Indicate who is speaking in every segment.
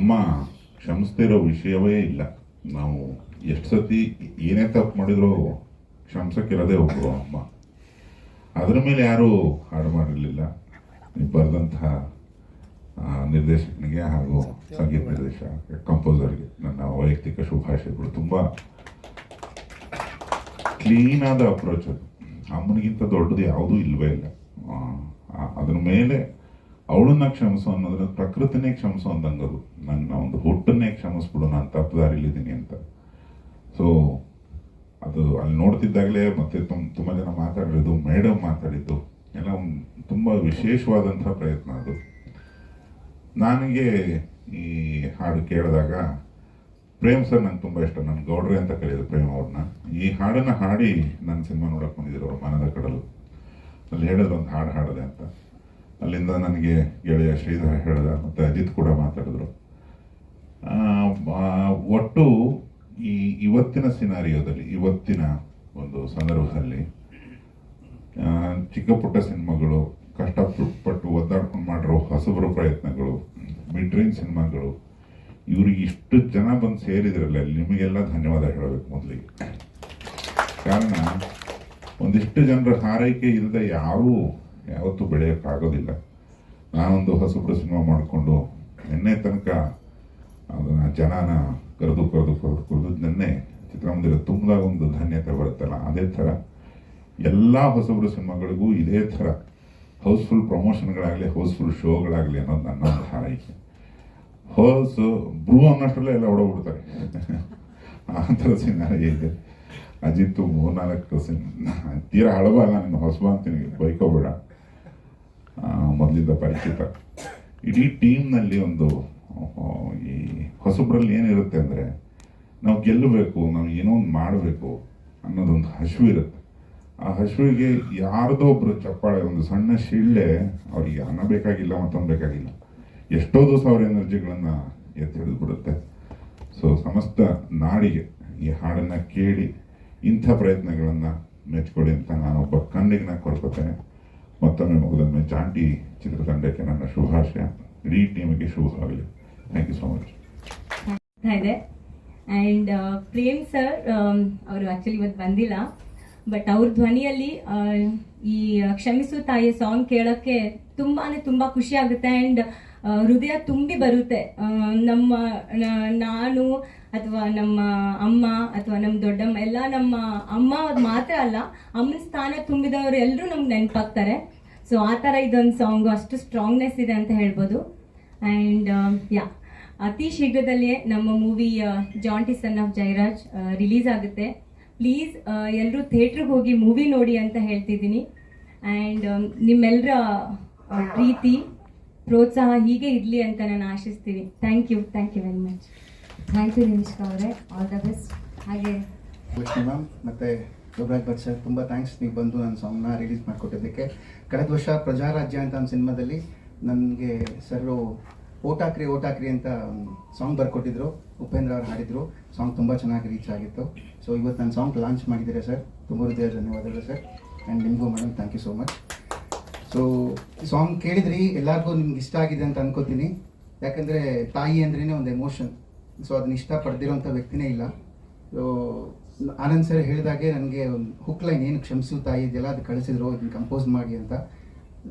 Speaker 1: ಅಮ್ಮ ಕ್ಷಮಿಸ್ತಿರೋ ವಿಷಯವೇ ಇಲ್ಲ. ನಾವು ಎಷ್ಟು ಸತಿ ಏನೇ ತಪ್ಪು ಮಾಡಿದ್ರು ಕ್ಷಮಿಸಕ್ಕಿರೋದೇ ಒಬ್ಬರು ಅಮ್ಮ. ಅದ್ರ ಮೇಲೆ ಯಾರೂ ಹಾಡು ಮಾಡಿರಲಿಲ್ಲ. ಬರೆದಂತಹ ನಿರ್ದೇಶಕನಿಗೆ ಹಾಗೂ ಸಂಗೀತ ನಿರ್ದೇಶಕ ಕಂಪೋಸರ್ಗೆ ನನ್ನ ವೈಯಕ್ತಿಕ ಶುಭಾಶಯಗಳು. ತುಂಬ ಕ್ಲೀನ್ ಆದ ಅಪ್ರೋಚ್ ಅದು. ಅಮ್ಮನಿಗಿಂತ ದೊಡ್ಡದು ಯಾವುದೂ ಇಲ್ವೇ ಇಲ್ಲ. ಅದ್ರ ಮೇಲೆ ಅವಳನ್ನ ಕ್ಷಮಿಸು ಅನ್ನೋದ್ರ ಪ್ರಕೃತಿನೇ ಕ್ಷಮಿಸು ಅಂದಂಗದು. ನನ್ನ ಒಂದು ಹುಟ್ಟನ್ನೇ ಕ್ಷಮಿಸ್ಬಿಡು ನಾನು ತಪ್ಪು ದಾರಿಲಿದ್ದೀನಿ ಅಂತ. ಸೊ ಅದು ಅಲ್ಲಿ ನೋಡ್ತಿದ್ದಾಗಲೇ ಮತ್ತೆ ತುಂಬ ತುಂಬ ಜನ ಮಾತಾಡಿದ್ದು ಮೇಡಮ್ ಮಾತಾಡಿದ್ದು, ಎಲ್ಲ ತುಂಬ ವಿಶೇಷವಾದಂಥ ಪ್ರಯತ್ನ ಅದು. ನನಗೆ ಈ ಹಾಡು ಕೇಳಿದಾಗ ಪ್ರೇಮ್ ಸರ್ ನಂಗೆ ತುಂಬ ಇಷ್ಟ ನನ್ನ ಗೌಡ್ರೆ ಅಂತ ಕರೆಯೋದು ಪ್ರೇಮ್ ಅವ್ರನ್ನ ಈ ಹಾಡನ್ನು ಹಾಡಿ ನನ್ನ ಸಿನಿಮಾ ನೋಡಕ್ಕೆ ಬಂದಿದ್ರು ಅವ್ರ ಮನದ ಕಡಲು. ಅಲ್ಲಿ ಹೇಳಿದ್ರು ಒಂದು ಹಾಡು ಹಾಡಿದೆ ಅಂತ. ಅಲ್ಲಿಂದ ನನಗೆ ಗೆಳೆಯ ಶ್ರೀಧರ ಹೇಳಿದ ಮತ್ತು ಅಜಿತ್ ಕೂಡ ಮಾತಾಡಿದ್ರು. ಒಟ್ಟು ಈ ಇವತ್ತಿನ ಸಿನಾರಿಯೋದಲ್ಲಿ, ಇವತ್ತಿನ ಒಂದು ಸಂದರ್ಭದಲ್ಲಿ ಚಿಕ್ಕ ಪುಟ್ಟ ಸಿನಿಮಾಗಳು, ಕಷ್ಟಪಟ್ಟು ಒದ್ದಾಡ್ಕೊಂಡು ಮಾಡಿರೋ ಹೊಸಬರು ಪ್ರಯತ್ನಗಳು ಮಿಡ್ ರೇಂಜ್ ಸಿನಿಮಾಗಳು, ಇವ್ರಿಗೆ ಇಷ್ಟು ಜನ ಬಂದು ಸೇರಿದ್ರಲ್ಲ ನಿಮಗೆಲ್ಲ ಧನ್ಯವಾದ ಹೇಳಬೇಕು ಮೊದಲಿಗೆ. ಕಾರಣ, ಒಂದಿಷ್ಟು ಜನರ ಹಾರೈಕೆ ಇಲ್ಲದೆ ಯಾರೂ ಯಾವತ್ತೂ ಬೆಳೆಯೋಕ್ಕಾಗೋದಿಲ್ಲ. ನಾನೊಂದು ಹೊಸಬ್ರು ಸಿನಿಮಾ ಮಾಡಿಕೊಂಡು ನಿನ್ನೆ ತನಕ ಅದನ್ನು ಜನನ ಕರೆದು ಕರೆದು ಕರೆದು ಕರೆದು ನಿನ್ನೆ ಚಿತ್ರಮಂದಿರ ತುಂಬಿದಾಗ ಒಂದು ಧನ್ಯತೆ ಬರುತ್ತಲ್ಲ, ಅದೇ ಥರ ಎಲ್ಲ ಹೊಸಬ್ರ ಸಿನಿಮಾಗಳಿಗೂ ಇದೇ ಥರ ಹೌಸ್ಫುಲ್ ಪ್ರಮೋಷನ್ಗಳಾಗಲಿ, ಹೌಸ್ಫುಲ್ ಶೋಗಳಾಗಲಿ ಅನ್ನೋದು ನನ್ನ ಒಂದು ಹಾರೈಕೆ. ಹೌಸ್, ಬ್ರೂ ಅನ್ನೋಷ್ಟರಲ್ಲೇ ಎಲ್ಲ ಓಡೋಗ್ಬಿಡ್ತಾರೆ. ಆ ಥರ ಸಿನಿಮಾ ಇದೆ. ಅಜಿತ್ತು ಮೂರ್ನಾಲ್ಕು ಸಿನ್ ತೀರಾ ಹಳಬಲ್ಲ ನಿನ್ನ ಹೊಸಬ ಅಂತೀನಿ, ಬೈಕೋಬೇಡ. ಮೊದಲಿಂದ ಪರಿಚಿತ. ಇಡೀ ಟೀಮ್ನಲ್ಲಿ ಒಂದು ಈ ಹೊಸಬ್ರಲ್ಲಿ ಏನಿರುತ್ತೆ ಅಂದರೆ, ನಾವು ಗೆಲ್ಲಬೇಕು, ನಾವು ಏನೋ ಒಂದು ಮಾಡಬೇಕು ಅನ್ನೋದೊಂದು ಹಸಿವು ಇರುತ್ತೆ. ಆ ಹಸಿವಿಗೆ ಯಾರ್ದೋ ಒಬ್ರು ಚಪ್ಪಾಳೆ, ಒಂದು ಸಣ್ಣ ಶಿಳ್ಳೆ, ಅವರಿಗೆ ಅನ್ನ ಬೇಕಾಗಿಲ್ಲ, ಮತ್ತೊಂದು ಬೇಕಾಗಿಲ್ಲ. ಎಷ್ಟೋ ದಿವಸ ಅವ್ರ ಎನರ್ಜಿಗಳನ್ನು ಎತ್ತಿ ಹಿಡಿದ್ಬಿಡುತ್ತೆ ಸೊ ಸಮಸ್ತ ನಾಡಿಗೆ ಈ ಹಾಡನ್ನು ಕೇಳಿ ಇಂಥ ಪ್ರಯತ್ನಗಳನ್ನು ಮೆಚ್ಚಿಕೊಳ್ಳಿ ಅಂತ ನಾನೊಬ್ಬ ಕಣ್ಣಿಗೆ ಕೊಡ್ಕೋತೇನೆ ಮತ್ತೊಮ್ಮೆ ಮುಗಿದೊಮ್ಮೆ ಚಾಂಡಿ ಚಿತ್ರತಂಡಕ್ಕೆ ನನ್ನ ಶುಭಾಶಯ ಇಡೀ ಟೀಮಿಗೆ ಶುಭವಾಗಲಿ ಥ್ಯಾಂಕ್ ಯು ಸೊ ಮಚ್
Speaker 2: ಇದೆ. ಆ್ಯಂಡ್ ಪ್ರೇಮ್ ಸರ್ ಅವರು ಆ್ಯಕ್ಚುಲಿ ಇವತ್ತು ಬಂದಿಲ್ಲ. ಬಟ್ ಅವ್ರ ಧ್ವನಿಯಲ್ಲಿ ಈ ಕ್ಷಮಿಸು ತಾಯಿಯ ಸಾಂಗ್ ಕೇಳೋಕ್ಕೆ ತುಂಬಾ ತುಂಬ ಖುಷಿ ಆಗುತ್ತೆ. ಆ್ಯಂಡ್ ಹೃದಯ ತುಂಬಿ ಬರುತ್ತೆ. ನಮ್ಮ ನಾನು ಅಥವಾ ನಮ್ಮ ಅಮ್ಮ ಅಥವಾ ನಮ್ಮ ದೊಡ್ಡಮ್ಮ, ಎಲ್ಲ ನಮ್ಮ ಅಮ್ಮ ಮಾತ್ರ ಅಲ್ಲ, ಅಮ್ಮನ ಸ್ಥಾನ ತುಂಬಿದವರು ಎಲ್ಲರೂ ನಮ್ಗೆ ನೆನಪಾಗ್ತಾರೆ. ಸೊ ಆ ಥರ ಇದೊಂದು ಸಾಂಗು ಅಷ್ಟು ಸ್ಟ್ರಾಂಗ್ನೆಸ್ ಇದೆ ಅಂತ ಹೇಳ್ಬೋದು. ಆ್ಯಂಡ್ ಯಾ ಅತಿ ಶೀಘ್ರದಲ್ಲಿಯೇ ನಮ್ಮ movie Jonty son of Jairaj release ಆಗುತ್ತೆ. ಪ್ಲೀಸ್ ಎಲ್ಲರೂ ಥಿಯೇಟ್ರಿಗೆ ಹೋಗಿ ಮೂವಿ ನೋಡಿ ಅಂತ ಹೇಳ್ತಿದ್ದೀನಿ. ಆ್ಯಂಡ್ ನಿಮ್ಮೆಲ್ಲರ ಪ್ರೀತಿ, ಪ್ರೋತ್ಸಾಹ ಹೀಗೆ ಇರಲಿ ಅಂತ ನಾನು ಆಶಿಸ್ತೀನಿ. Thank you thank you very much
Speaker 3: thank you Nimishka ಅವರೇ ಆಲ್ ದ ಬೆಸ್ಟ್ ಹಾಗೆ
Speaker 4: ಲಕ್ಷ್ಮಿ ಮ್ಯಾಮ್ ಮತ್ತೆ ಯೋಗರಾಜ್ ಭಟ್ ಸರ್ ತುಂಬ ಥ್ಯಾಂಕ್ಸ್ ನೀವು ಬಂದು ನನ್ನ ಸಾಂಗ್ನ ರಿಲೀಸ್ ಮಾಡಿಕೊಟ್ಟಿದ್ದಕ್ಕೆ. ಕಳೆದ ವರ್ಷ ಪ್ರಜಾರಾಜ್ಯ ಅಂತ ಒಂದು ಸಿನಿಮಾದಲ್ಲಿ ನನಗೆ ಸರು ಓಟಾಕ್ರಿ ಓಟಾಕ್ರಿ ಅಂತ ಸಾಂಗ್ ಬರ್ಕೊಟ್ಟಿದ್ರು. ಉಪೇಂದ್ರ ಅವ್ರು ಹಾಡಿದ್ರು. ಸಾಂಗ್ ತುಂಬ ಚೆನ್ನಾಗಿ ರೀಚ್ ಆಗಿತ್ತು. ಸೊ ಇವತ್ತು ನನ್ನ ಸಾಂಗ್ ಲಾಂಚ್ ಮಾಡಿದ್ದೀರಾ ಸರ್ ತುಂಬ ಹೃದಯ ಧನ್ಯವಾದಗಳು ಸರ್ ಆ್ಯಂಡ್ ನಿಮಗೂ madam thank you so much so song ಕೇಳಿದ್ರಿ, ಎಲ್ಲರಿಗೂ ನಿಮ್ಗೆ ಇಷ್ಟ ಆಗಿದೆ ಅಂತ ಅನ್ಕೋತೀನಿ. ಯಾಕಂದರೆ ತಾಯಿ ಅಂದ್ರೇ ಒಂದು ಎಮೋಷನ್ ಸೊ ಅದನ್ನ ಇಷ್ಟಪಡ್ದಿರೋಂಥ ವ್ಯಕ್ತಿನೇ ಇಲ್ಲ. ಸೊ ಆನಂದ್ ಸರ್ ಹೇಳಿದಾಗೆ ನನಗೆ ಹುಕ್ ಲೈನ್ ಏನು ಕ್ಷಮಿಸು ತಾಯಿ ಇದೆಯಲ್ಲ ಅದು ಕಳಿಸಿದ್ರು, ಇದನ್ನ ಕಂಪೋಸ್ ಮಾಡಿ ಅಂತ.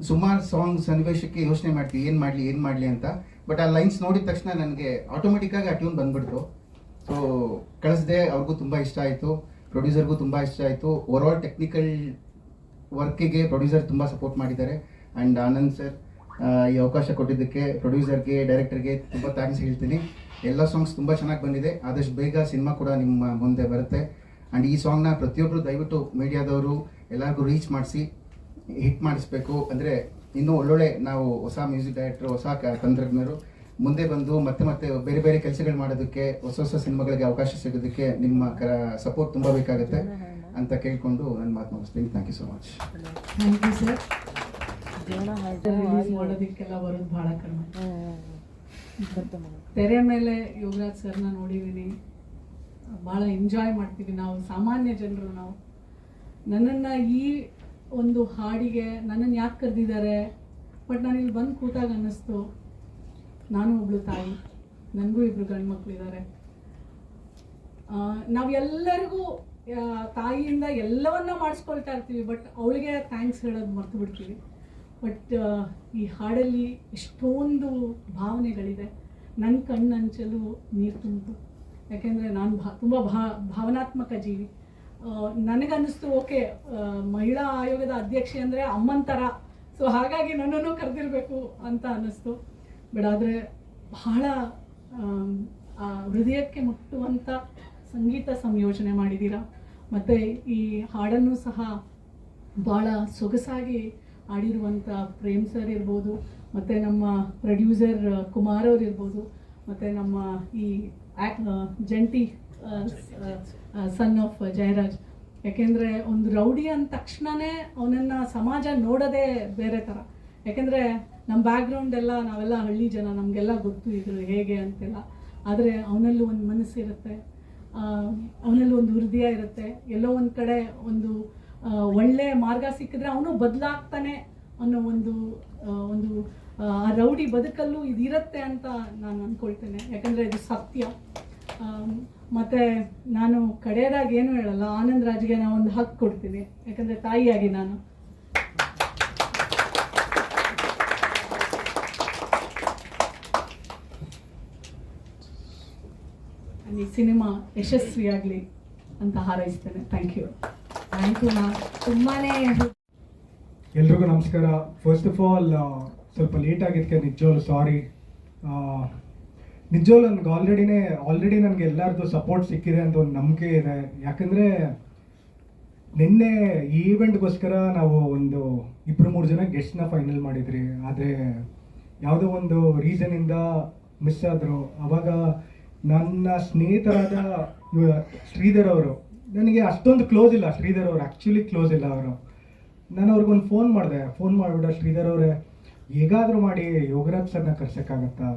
Speaker 4: ಸುಮಾರು ಸಾಂಗ್ ಸನ್ನಿವೇಶಕ್ಕೆ ಯೋಚನೆ ಮಾಡ್ತೀವಿ, ಏನು ಮಾಡಲಿ ಏನು ಮಾಡಲಿ ಅಂತ. ಬಟ್ ಆ ಲೈನ್ಸ್ ನೋಡಿದ ತಕ್ಷಣ ನನಗೆ ಆಟೋಮೆಟಿಕ್ಕಾಗಿ ಆ ಟ್ಯೂನ್ ಬಂದ್ಬಿಡ್ತು. ಸೊ ಕಳಿಸ್ದೆ, ಅವ್ರಿಗೂ ತುಂಬ ಇಷ್ಟ ಆಯಿತು. ಪ್ರೊಡ್ಯೂಸರ್ಗೂ ತುಂಬ ಇಷ್ಟ ಆಯಿತು. ಓವರ್ ಆಲ್ ಟೆಕ್ನಿಕಲ್ ವರ್ಕಿಗೆ ಪ್ರೊಡ್ಯೂಸರ್ ತುಂಬ ಸಪೋರ್ಟ್ ಮಾಡಿದ್ದಾರೆ. ಆ್ಯಂಡ್ ಆನಂದ್ ಸರ್ ಈ ಅವಕಾಶ ಕೊಟ್ಟಿದ್ದಕ್ಕೆ, ಪ್ರೊಡ್ಯೂಸರ್ಗೆ, ಡೈರೆಕ್ಟರ್ಗೆ ತುಂಬ ಥ್ಯಾಂಕ್ಸ್ ಹೇಳ್ತೀನಿ. ಎಲ್ಲ ಸಾಂಗ್ಸ್ ತುಂಬ ಚೆನ್ನಾಗಿ ಬಂದಿದೆ. ಆದಷ್ಟು ಬೇಗ ಸಿನಿಮಾ ಕೂಡ ನಿಮ್ಮ ಮುಂದೆ ಬರುತ್ತೆ. ಆ್ಯಂಡ್ ಈ ಸಾಂಗ್ನ ಪ್ರತಿಯೊಬ್ಬರು ದಯವಿಟ್ಟು ಮೀಡಿಯಾದವರು ಎಲ್ಲರಿಗೂ ರೀಚ್ ಮಾಡಿಸಿ ಹಿಟ್ ಮಾಡಿಸ್ಬೇಕು. ಅಂದರೆ ಇನ್ನೂ ಒಳ್ಳೊಳ್ಳೆ ನಾವು ಹೊಸ ಮ್ಯೂಸಿಕ್ ಡೈರೆಕ್ಟರ್ ಹೊಸ ತಂತ್ರಜ್ಞರು ಮುಂದೆ ಬಂದು ಮತ್ತೆ ಮತ್ತೆ ಬೇರೆ ಬೇರೆ ಕೆಲಸಗಳು ಮಾಡೋದಕ್ಕೆ, ಹೊಸ ಹೊಸ ಸಿನಿಮಾಗಳಿಗೆ ಅವಕಾಶ ಸಿಗೋದಕ್ಕೆ ನಿಮ್ಮ ಕ ಸಪೋರ್ಟ್ ತುಂಬ ಬೇಕಾಗುತ್ತೆ ಅಂತ ಕೇಳಿಕೊಂಡು ನನ್ನ ಮಾತು ಮುಗಿಸ್ತೀನಿ. Thank you so much
Speaker 3: thank you sir
Speaker 5: release ಮಾಡೋದಕ್ಕೆಲ್ಲ ಬರೋದು ಭಾಳ ಕಡಿಮೆ. ತೆರೆ ಮೇಲೆ ಯೋಗರಾಜ್ ಸರ್ನ ನೋಡಿದ್ದೀನಿ ಭಾಳ ಎಂಜಾಯ್ ಮಾಡ್ತೀವಿ ನಾವು ಸಾಮಾನ್ಯ ಜನರು ನಾವು. ನನ್ನನ್ನ ಈ ಒಂದು ಹಾಡಿಗೆ ನನ್ನನ್ನು ಯಾಕೆ ಕರೆದಿದ್ದಾರೆ? ಬಟ್ ನಾನು ಇಲ್ಲಿ ಬಂದು ಕೂತಾಗ ಅನ್ನಿಸ್ತು. ನಾನು ಒಬ್ಳು ತಾಯಿ. ನನಗೂ ಇಬ್ರು ಗಂಡು ಮಕ್ಕಳಿದ್ದಾರೆ ನಾವೆಲ್ಲರಿಗೂ ತಾಯಿಯಿಂದ ಎಲ್ಲವನ್ನ ಮಾಡಿಸ್ಕೊಳ್ತಾ ಇರ್ತೀವಿ ಬಟ್ ಅವಳಿಗೆ ಥ್ಯಾಂಕ್ಸ್ ಹೇಳೋದು ಮರ್ತು ಬಿಡ್ತೀವಿ. ಬಟ್ ಈ ಹಾಡಲ್ಲಿ ಎಷ್ಟೊಂದು ಭಾವನೆಗಳಿದೆ ನನ್ನ ಕಣ್ಣಂಚಲು ನೀರು ತುಂಬಿತು ಯಾಕೆಂದರೆ ನಾನು ಭಾ, ತುಂಬ ಭಾ, ಭಾವನಾತ್ಮಕ ಜೀವಿ. ನನಗನ್ನಿಸ್ತು, ಓಕೆ ಮಹಿಳಾ ಆಯೋಗದ ಅಧ್ಯಕ್ಷೆ ಅಂದರೆ ಅಮ್ಮನ ಥರ ಸೊ ಹಾಗಾಗಿ ನನ್ನನ್ನು ಕರೆದಿರಬೇಕು ಅಂತ ಅನ್ನಿಸ್ತು. ಬಟ್ ಆದರೆ ಬಹಳ ಹೃದಯಕ್ಕೆ ಮುಟ್ಟುವಂಥ ಸಂಗೀತ ಸಂಯೋಜನೆ ಮಾಡಿದ್ದೀರಾ ಮತ್ತು ಈ ಹಾಡನ್ನು ಸಹ ಭಾಳ ಸೊಗಸಾಗಿ ಆಡಿರುವಂಥ ಪ್ರೇಮ್ ಸರ್ ಇರ್ಬೋದು, ಮತ್ತು ನಮ್ಮ ಪ್ರೊಡ್ಯೂಸರ್ ಕುಮಾರ್ ಅವ್ರು ಇರ್ಬೋದು, ಮತ್ತು ನಮ್ಮ ಈ ಜಂಟಿ ಸನ್ ಆಫ್ ಜಯರಾಜ್. ಯಾಕೆಂದರೆ ಒಂದು ರೌಡಿ ಅಂದ ತಕ್ಷಣವೇ ಅವನನ್ನು ಸಮಾಜ ನೋಡೋದೇ ಬೇರೆ ಥರ ಯಾಕೆಂದರೆ ನಮ್ಮ ಬ್ಯಾಕ್ಗ್ರೌಂಡ್ ಎಲ್ಲ ನಾವೆಲ್ಲ ಹಳ್ಳಿ ಜನ, ನಮಗೆಲ್ಲ ಗೊತ್ತು ಇದು ಹೇಗೆ ಅಂತೆಲ್ಲ. ಆದರೆ ಅವನಲ್ಲೂ ಒಂದು ಮನಸ್ಸಿರುತ್ತೆ ಅವನಲ್ಲಿ ಒಂದು ಹೃದಯ ಇರುತ್ತೆ. ಎಲ್ಲೋ ಒಂದು ಕಡೆ ಒಂದು ಒಳ್ಳೆ ಮಾರ್ಗ ಸಿಕ್ಕಿದ್ರೆ ಅವನು ಬದಲಾಗ್ತಾನೆ ಅನ್ನೋ ಒಂದು ಒಂದು ರೌಡಿ ಬದುಕಲ್ಲೂ ಇದಿರುತ್ತೆ ಅಂತ ನಾನು ಅಂದ್ಕೊಳ್ತೇನೆ ಯಾಕಂದರೆ ಇದು ಸತ್ಯ. ಮತ್ತು ಮತ್ತೆ ನಾನು ಕಡೆಯದಾಗಿ ಏನು ಹೇಳಲ್ಲ, ಆನಂದ್ ರಾಜ್ಗೆ ನಾನು ಒಂದು ಹಕ್ಕು ಕೊಡ್ತೀನಿ. ಯಾಕಂದರೆ ತಾಯಿಯಾಗಿ ನಾನು. ಈ ಸಿನಿಮಾ ಯಶಸ್ವಿಯಾಗಲಿ ಅಂತ ಹಾರೈಸ್ತೇನೆ. ಥ್ಯಾಂಕ್ ಯು
Speaker 6: ಎಲ್ರಿಗೂ ನಮಸ್ಕಾರ. ಫಸ್ಟ್ ಆಫ್ ಆಲ್ ಸ್ವಲ್ಪ ಲೇಟ್ ಆಗಿದ್ದಕ್ಕೆ ನಿಜವಾಗ್ಲು ಸಾರಿ ನಿಜವಾಗ್ಲು ನನಗೆ ಆಲ್ರೆಡಿನೇ ಆಲ್ರೆಡಿ ನನಗೆ ಎಲ್ಲರದ್ದು ಸಪೋರ್ಟ್ ಸಿಕ್ಕಿದೆ ಅಂತ ಒಂದು ನಂಬಿಕೆ ಇದೆ. ಯಾಕಂದರೆ ನಿನ್ನೆ ಈವೆಂಟ್ಗೋಸ್ಕರ ನಾವು ಒಂದು ಇಬ್ಬರು ಮೂರು ಜನ ಗೆಸ್ಟ್ನ ಫೈನಲ್ ಮಾಡಿದ್ರಿ. ಆದರೆ ಯಾವುದೋ ಒಂದು ರೀಸನಿಂದ ಮಿಸ್ ಆದರು. ಅವಾಗ ನನ್ನ ಸ್ನೇಹಿತರಾದ ಶ್ರೀಧರ್ ಅವರು ನನಗೆ ಅಷ್ಟೊಂದು ಕ್ಲೋಸ್ ಇಲ್ಲ. ಶ್ರೀಧರ್ ಅವರು ಆ್ಯಕ್ಚುಲಿ ಕ್ಲೋಸ್ ಇಲ್ಲ ಅವರು. ನಾನು ಅವ್ರಿಗೊಂದು ಫೋನ್ ಮಾಡಿದೆ. ಫೋನ್ ಮಾಡಿಬಿಡ ಶ್ರೀಧರ್ ಅವರೇ, ಹೇಗಾದರೂ ಮಾಡಿ ಯೋಗರಾಜ್ ಸರ್ನ ಕರ್ಸೋಕ್ಕಾಗತ್ತಾ?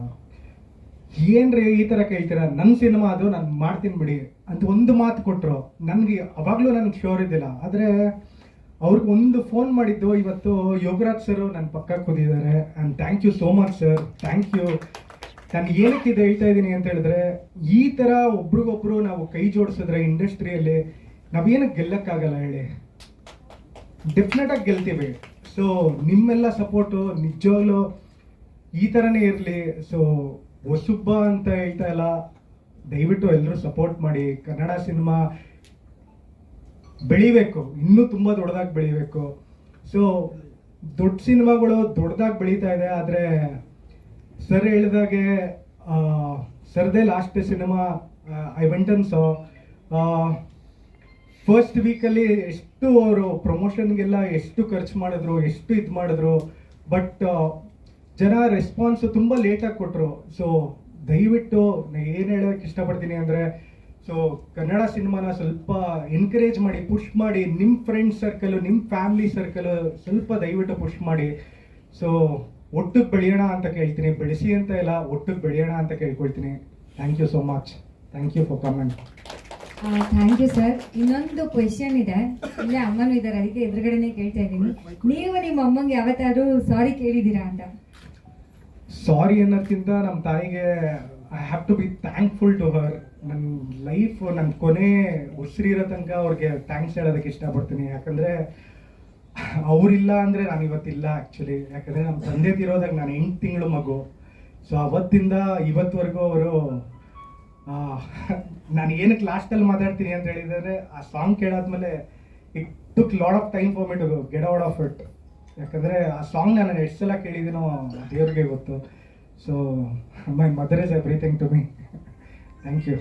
Speaker 6: ಏನ್ರಿ ಈ ಥರ ಕೇಳ್ತೀರಾ? ನನ್ನ ಸಿನಿಮಾ ಅದು, ನಾನು ಮಾಡ್ತೀನಿ ಬಿಡಿ ಅಂತ ಒಂದು ಮಾತು ಕೊಟ್ಟರು ನನಗೆ ಅವಾಗಲೂ ನನಗೆ ಶೋರ್ ಇದ್ದಿಲ್ಲ. ಆದರೆ ಅವ್ರಿಗೆ ಒಂದು ಫೋನ್ ಮಾಡಿದ್ದು ಇವತ್ತು ಯೋಗರಾಜ್ ಸರ್ ನನ್ನ ಪಕ್ಕ ಕೂತಿದ್ದಾರೆ. And thank you so much sir thank you ನಾನು ಏನಕ್ಕೆ ಇದು ಹೇಳ್ತಾ ಇದ್ದೀನಿ ಅಂತ ಹೇಳಿದ್ರೆ, ಈ ಥರ ಒಬ್ರಿಗೊಬ್ರು ನಾವು ಕೈ ಜೋಡಿಸಿದ್ರೆ ಇಂಡಸ್ಟ್ರಿಯಲ್ಲಿ ನಾವೇನು ಗೆಲ್ಲಕ್ಕಾಗಲ್ಲ ಹೇಳಿ. ಡೆಫಿನೆಟ್ ಆಗಿ ಗೆಲ್ತೀವಿ. ಸೊ ನಿಮ್ಮೆಲ್ಲ ಸಪೋರ್ಟು ನಿಜವಾಗ್ಲೂ ಈ ಥರನೇ ಇರಲಿ. ಸೊ ಹೊಸುಬ್ಬ ಅಂತ ಹೇಳ್ತಾ ಇಲ್ಲ. ದಯವಿಟ್ಟು ಎಲ್ಲರೂ ಸಪೋರ್ಟ್ ಮಾಡಿ. ಕನ್ನಡ ಸಿನಿಮಾ ಬೆಳಿಬೇಕು. ಇನ್ನೂ ತುಂಬ ದೊಡ್ಡದಾಗಿ ಬೆಳಿಬೇಕು. ಸೊ ದೊಡ್ಡ ಸಿನಿಮಾಗಳು ದೊಡ್ಡದಾಗಿ ಬೆಳೀತಾ ಇದೆ. ಆದರೆ ಸರ್ ಹೇಳಿದಾಗೆ ಸರ್ದೇ last cinema I went on so first ವೀಕಲ್ಲಿ ಎಷ್ಟು ಅವರು ಪ್ರಮೋಷನ್ಗೆಲ್ಲ ಎಷ್ಟು ಖರ್ಚು ಮಾಡಿದ್ರು, ಎಷ್ಟು ಇದು ಮಾಡಿದ್ರು ಬಟ್ ಜನ ರೆಸ್ಪಾನ್ಸ್ ತುಂಬ ಲೇಟಾಗಿ ಕೊಟ್ಟರು ಸೊ ದಯವಿಟ್ಟು ಏನು ಹೇಳೋಕ್ಕೆ ಇಷ್ಟಪಡ್ತೀನಿ ಅಂದರೆ ಸೊ ಕನ್ನಡ ಸಿನಿಮಾನ ಸ್ವಲ್ಪ ಎನ್ಕರೇಜ್ ಮಾಡಿ ಪುಷ್ ಮಾಡಿ ನಿಮ್ಮ ಫ್ರೆಂಡ್ ಸರ್ಕಲು ನಿಮ್ಮ ಫ್ಯಾಮಿಲಿ ಸರ್ಕಲು ಸ್ವಲ್ಪ ದಯವಿಟ್ಟು ಪುಷ್ ಮಾಡಿ. ಸೊ ಒಟ್ಟಿಗೆ ಬೆಳೆಯೋಣ ಅಂತ ಕೇಳ್ತೀನಿ ಬೆಳೆಸಿ ಅಂತ ಇಲ್ಲ ಒಟ್ಟು ಬೆಳೆಯೋಣ ಅಂತ ಕೇಳ್ಕೊಳ್ತೀನಿ. Thank you so much thank you for comment
Speaker 3: thank you sir ಇನ್ನೊಂದು ಕ್ವೆಶನ್ ಇದೆ. ಇಲ್ಲೇ ಅಮ್ಮನೂ ಇದ್ದಾರೆ ಅದಕ್ಕೆ ಎದುರುಗಡೆನೆ ಕೇಳ್ತಾ ಇದ್ದೀನಿ. ನೀವು ನಿಮ್ಮ ಅಮ್ಮಂಗೆ ಯಾವತ್ತಾದ್ರೂ ಸಾರಿ ಕೇಳಿದ್ದೀರಾ ಅಂತ?
Speaker 6: ಸಾರಿ ಅನ್ನೋದಕ್ಕಿಂತ ನಮ್ಮ ತಾಯಿಗೆ I have to be thankful to her ನನ್ನ ಲೈಫ್ ನನ್ನ ಕೊನೆ ಉಸಿರಿರೋ ತನಕ ಅವ್ರಿಗೆ ಥ್ಯಾಂಕ್ಸ್ ಹೇಳೋದಕ್ಕೆ ಇಷ್ಟಪಡ್ತೀನಿ. ಯಾಕಂದರೆ ಅವರಿಲ್ಲ ಅಂದರೆ ನಾನು ಇವತ್ತಿಲ್ಲ ಆ್ಯಕ್ಚುಲಿ ಯಾಕಂದರೆ ನಮ್ಮ ತಂದೆ ತಿರೋದಾಗ ನಾನು ಎಂಟು ತಿಂಗಳು ಮಗು. ಸೊ ಅವತ್ತಿಂದ ಇವತ್ತುವರೆಗೂ ಅವರು ನಾನು ಏನಕ್ಕೆ ಲಾಸ್ಟಲ್ಲಿ ಮಾತಾಡ್ತೀನಿ ಅಂತ ಹೇಳಿದರೆ, ಆ song ಕೇಳಾದ್ಮೇಲೆ it took lot of time for me to get out of it ಯಾಕಂದರೆ ಆ ಸಾಂಗ್ ನಾನು ಎಷ್ಟು ಸಲ ಕೇಳಿದ್ದೀನೋ ದೇವ್ರಿಗೆ ಗೊತ್ತು. So my mother is everything to me thank you